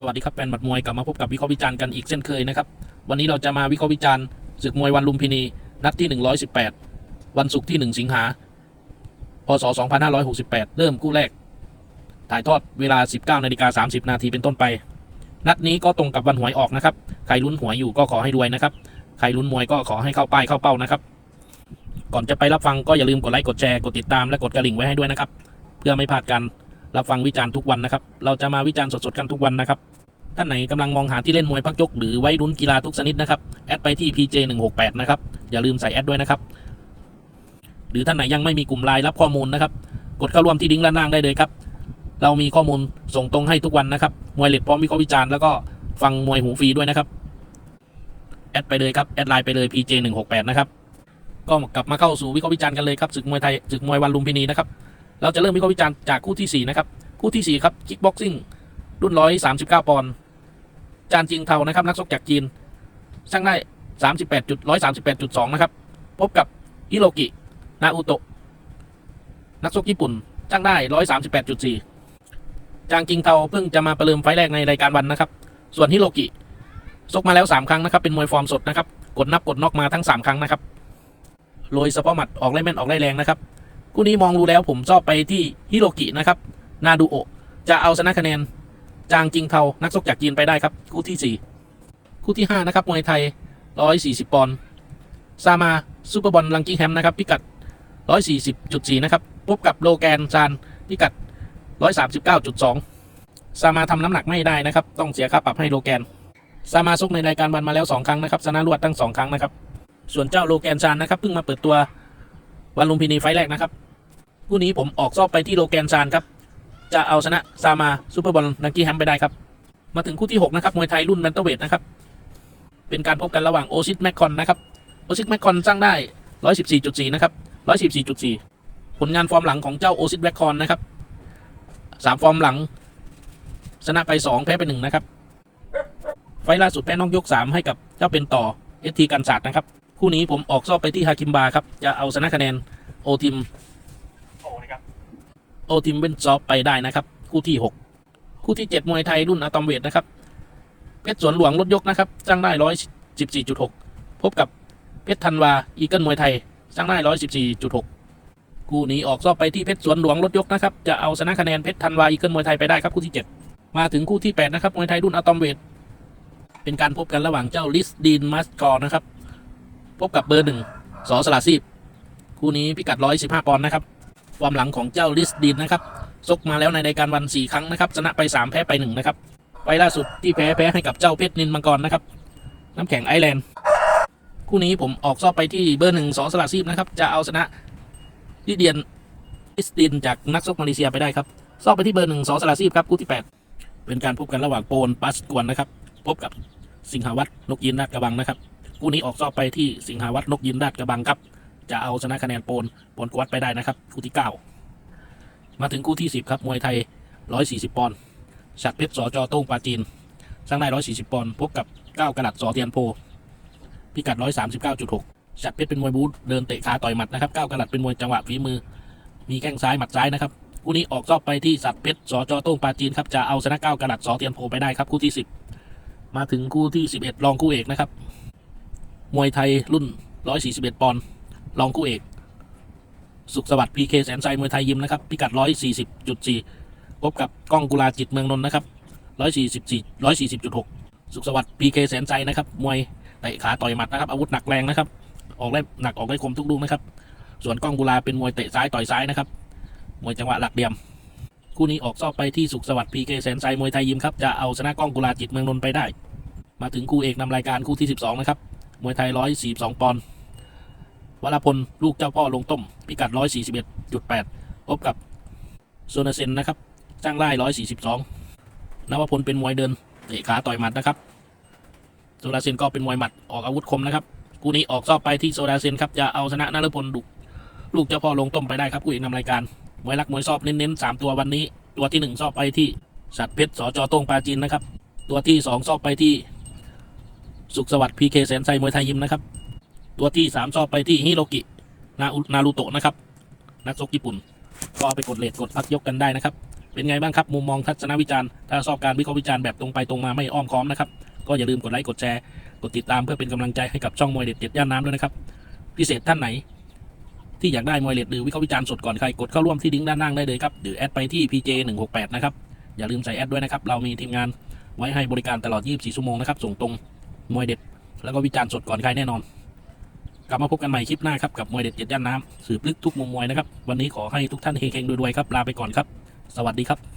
สวัสดีครับแฟนหมัดมวยกลับมาพบกับวิเคราะห์วิจารณ์กันอีกเช่นเคยนะครับวันนี้เราจะมาวิเคราะห์วิจารณ์ศึกมวยวันลุมพินีนัดที่ 118 วันศุกร์ที่ 1 สิงหาพศ 2568 เริ่มคู่แรก ถ่ายทอดเวลา 19นาฬิกา30 นาทีเป็นต้นไป นัดนี้ก็ตรงกับวันหวยออกนะครับใครลุ้นหวยอยู่ก็ขอให้รวยนะครับใครลุ้นมวยก็ขอให้เข้าป้ายเข้าเป้านะครับ ก่อนจะไปรับฟังก็อย่าลืมกดไลค์กดแชร์กดติดตามและกดกระดิ่งไว้ให้ด้วยนะครับ เพื่อไม่พลาดกันรั บฟังวิจารณ์ทุกวันนะครับ เราจะมาวิจารณ์สดๆกันทุกวันนะครับ ท่านไหนกำลังมองหาที่เล่นมวยพักยก หรือไว้รุ้นกีฬาทุกชนิดนะครับ แอดไปที่ PJ 1 6 8 นะครับ อย่าลืมใส่แอดด้วยนะครับ หรือท่านไหนยังไม่มีกลุ่มไลน์รับข้อมูลนะครับ กดเข้าร่วมที่ลิงก์ด้านล่างได้เลยครับ เรามีข้อมูลส่งตรงให้ทุกวันนะครับ มวยเล็ดพร้อมวิเคราะห์วิจารณ์แล้วก็ฟังมวยหูฟรีด้วยนะครับ แอดไปเลยครับ แอดไลน์ไปเลย PJ 1 6 8 นะครับ ก็กลับมาเข้าสู่วิเคราะห์วิจารณ์กันเลยครับศึกมวยไทยศึกมวยวันลุมพินีนะครับ เราจะเริ่มวิเคราะห์วิจารณ์จากคู่ที่สี่นะครับ คู่ที่สี่ครับคิกบ็อกซิ่งรุ่นร้อยสามสิบเก้าปอนด์จานจิงเทานะครับ นักชกจากจีนช่างได้ 38จุด138จุด2นะครับ พบกับฮิโรกินาอุโตะนักชกญี่ปุ่นช่างได้ 138จุด4จางจิงเทาเพิ่งจะมาประเดิมไฟแรกในรายการวันนะครับ ส่วนฮิโรกิชกมาแล้ว 3 ครั้งนะครับ เป็นมวยฟอร์มสดนะครับ กดนับกดนอกมาทั้ง 3 ครั้งนะครับโรยเฉพาะหมัดออกไล่แม่นออกไล่แรงนะครับ คู่นี้มองดูแล้วผมชอบไปที่ฮิโรกินะครับ นาดูโอจะเอาชนะคะแนน จางจิงเทานักชกจากจีนไปได้ครับ คู่ที่ 4 คู่ที่ 5 นะครับมวยไทย 140 ปอนด์ซามาซูเปอร์บอลลังกิ้งแฮมนะครับพิกัด 140.4 นะครับ พบกับโลแกนซานพิกัด 139.2 ซามาทำน้ำหนักไม่ได้นะครับ ต้องเสียค่าปรับให้โลแกน ซามาซกในรายการวันมาแล้ว 2 ครั้งนะครับชนะรวดทั้ง 2 ครั้งนะครับ ส่วนเจ้าโลแกนซานนะครับเพิ่งมาเปิดตัววันลุมพินีไฟแรกนะครับ คู่นี้ผมออกซอบไปที่โลแกนซานครับ จะเอาชนะซามาซูเปอร์บอลนังกี้แฮมไปได้ครับ มาถึงคู่ที่ 6 นะครับ มวยไทยรุ่นแบนเตอร์เวทนะครับ เป็นการพบกันระหว่างโอซิสแมคคอนนะครับ โอซิสแมคคอนสร้างได้ 114.4 นะครับ 114.4 ผลงานฟอร์มหลังของเจ้าโอซิสแมคคอนนะครับสามฟอร์มหลัง ชนะไป 2 แพ้ไป 1 นะครับ ไฟล่าสุดแพ้น้องยก 3 ให้กับเจ้าเป็นต่อเอทีกันศาสตร์นะครับ คู่นี้ผมออกซอบไปที่ฮาคิมบาครับ จะเอาชนะคะแนนโอทีม โอทีมเว้นซอฟไปได้นะครับ คู่ที่ 6 คู่ที่ 7 มวยไทยรุ่นอะตอมเวทนะครับ เพชรสวนหลวงลดยกนะครับจ้างได้114.6พบกับเพชรธันวาอีเกิลมวยไทยจ้างได้114.6คู่นี้ออกซอบไปที่เพชรสวนหลวงลดยกนะครับจะเอาชนะคะแนนเพชรธันวาอีเกิลมวยไทยไปได้ครับคู่ที่ 7 มาถึงคู่ที่ 8 นะครับมวยไทยรุ่นอะตอมเวทเป็นการพบกันระหว่างเจ้าลิสดีนมัสกอร์นะครับ พบกับเบอร์หนึ่งสอสลาซีบคู่นี้พิกัด115ปอนด์นะครับ ความหลังของเจ้าลิสดินนะครับซกมาแล้วในรายการวัน 4 ครั้งนะครับชนะไป 3 แพ้ไป 1 นะครับไปล่าสุดที่แพ้แพ้ให้กับเจ้าเพชรนินมังกรนะครับ น้ำแข็งไอแลนด์ คู่นี้ผมออกซอบไปที่เบอร์หนึ่งสองสลาซีบนะครับ จะเอาชนะลิเดียนลิสดินจากนักซกมาเลเซียไปได้ครับซอบไปที่เบอร์หนึ่งสองสลาซีบครับคู่ที่ 8 เป็นการพบกันระหว่างโปนปัสกวนนะครับ พบกับสิงหาวัตนกยินนาดกระบังนะครับ คู่นี้ออกซอบไปที่สิงหาวัตนกยินนาดกระบังครับ จะเอาชนะคะแนนโปนโปนกวัดไปได้นะครับ คู่ที่ 9 มาถึงคู่ที่ 10 ครับ มวยไทย 140 ปอนด์ฉัดเพชรสอจอโต้งปาจีนสร้างได้ 140 ปอนด์พบกับ 9 กระดัดสอเทียนโพ พิกัด 139.6ฉัดเพชรเป็นมวยบูทเดินเตะขาต่อยหมัดนะครับ 9 กระดัดเป็นมวยจังหวะฝีมือ มีแข้งซ้ายหมัดซ้ายนะครับ คู่นี้ออกซอบไปที่สัดเพชรสอจอโต้งปาจีนครับ จะเอาชนะ9กระดัดสอเทียนโพไปได้ครับ คู่ที่ 10 มาถึงคู่ที่ 11 รองคู่เอกนะครับ มวยไทยรุ่น 141 ปอนด์ รองคู่เอก สุขสวัสดิ์พีเคแสนชัยมวยไทยยิมนะครับ พิกัด 140.4 พบกับก้องกุลาจิตเมืองนนท์นะครับ 144 140.6 สุขสวัสดิ์พีเคแสนชัยนะครับมวยเตะขาต่อยหมัดนะครับอาวุธหนักแรงนะครับออกได้หนักออกได้คมทุกลูกนะครับ ส่วนก้องกุลาเป็นมวยเตะซ้ายต่อยซ้ายนะครับมวยจังหวะหลักเดียมคู่นี้ออกซอบไปที่สุขสวัสดิ์พีเคแสนชัยมวยไทยยิมครับจะเอาชนะก้องกุลาจิตเมืองนนท์ไปได้ มาถึงคู่เอกนำรายการคู่ที่ 12 นะครับ มวยไทย 142 ปอนด์ วรพล ลูกเจ้าพ่อลงต้ม พิกัด 141.8 พบกับโซนาเซนนะครับจ้างไล่142นวพลเป็นมวยเดินเตะขาต่อยหมัดนะครับโซนาเซนก็เป็นมวยหมัดออกอาวุธคมนะครับคู่นี้ออกซอบไปที่โซนาเซนครับจะเอาชนะนฤพลดุลูกเจ้าพ่อลงต้มไปได้ครับคู่เอกนำรายการมวยรักมวยซอบเน้นๆสามตัววันนี้ ตัวที่หนึ่งซอบไปที่สัตว์เพชรสจต้งปาจีนนะครับ ตัวที่สองซอบไปที่สุขสวัสดิ์พีเคแสนไซมวยไทยยิมนะครับ ตัวที่สามชอบไปที่ฮิโรกินาอุนารูโตะนะครับ นักชกญี่ปุ่น ก็ไปกดเลทกดพักยกกันได้นะครับ เป็นไงบ้างครับมุมมองทัศนวิจารณ์ถ้าชอบการวิเคราะห์วิจารณ์แบบตรงไปตรงมาไม่อ้อมค้อมนะครับ ก็อย่าลืมกดไลค์กดแชร์กดติดตามเพื่อเป็นกำลังใจให้กับช่องมวยเด็ดเจ็ดย่านน้ำด้วยนะครับ พิเศษท่านไหน ที่อยากได้มวยเด็ดหรือวิเคราะห์วิจารณ์สดก่อนใครกดเข้าร่วมที่ลิงด้านล่างได้เลยครับหรือแอดไปที่ PJ 1 6 8นะครับอย่าลืมใส่แอดด้วยนะครับเรามีทีมงานไว้ให้บริการตลอด 24 ชั่วโมงนะครับส่งตรงมวยเด็ด แล้วก็วิจารณ์สดก่อนใครแน่นอน กลับมาพบกันใหม่คลิปหน้าครับ กับมวยเด็ดเจ็ดย่านน้ำสืบลึกทุกมุมมวยนะครับ วันนี้ขอให้ทุกท่านเฮงๆรวยๆครับ ลาไปก่อนครับ สวัสดีครับ